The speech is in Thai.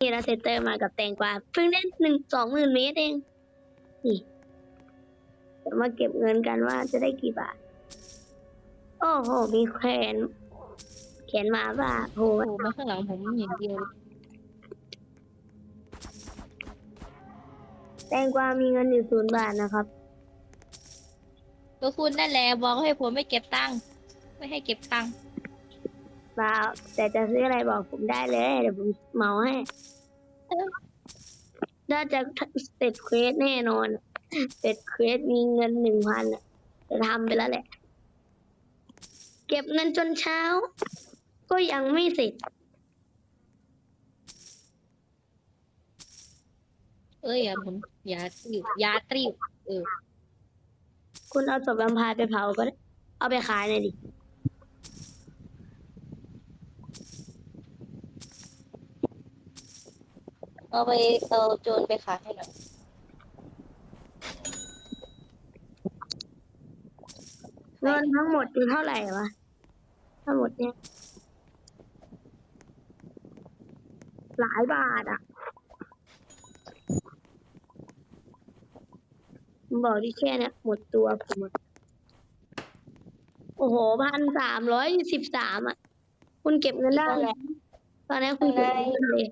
นี่เราเซตเตอร์มากับแตงกวาเพิ่งได้หนึ่งสองหมื่นเมตรเอง นี่เดี๋ยวมาเก็บเงินกันว่าจะได้กี่บาท โอ้โห มีแขนแขนมาป่ะโหโผล่มาข้างหลังผมอย่างเดียวแตงกวามีเงินอยู่ศูนย์บาทนะครับ ก็คุณนั่นแหละบอกให้ผมไม่เก็บตังค์ไม่ให้เก็บตังค์ เปล่าแต่จะซื้ออะไรบอกผมได้เลย เดี๋ยวผมเหมาให้น่าจะเสร็จเควสแน่นอนเสร็จเควสมีเงินหนึ่งพันจะทำไปแล้วแหละ เก็บเงินจนเช้า ก็ยังไม่เสร็จเอ้ยอย่าผมอย่าตริวอย่าตริวเออ คุณเอาศพแวมไพร์ไปเผาก็ได้ เอาไปขายหน่อยดิ เอาไปเอาโจรไปขายให้หน่อยเงินทั้งหมดอยู่เท่าไหร่วะ ทั้งหมดเนี่ย หลายบาทอะบอกที่แค่เนี่ยหมดตัวผมอะโอ้โหพันสามร้อยสิบสามอะ คุณเก็บเงินได้ตอนนี้คุณเก็บเงินเลย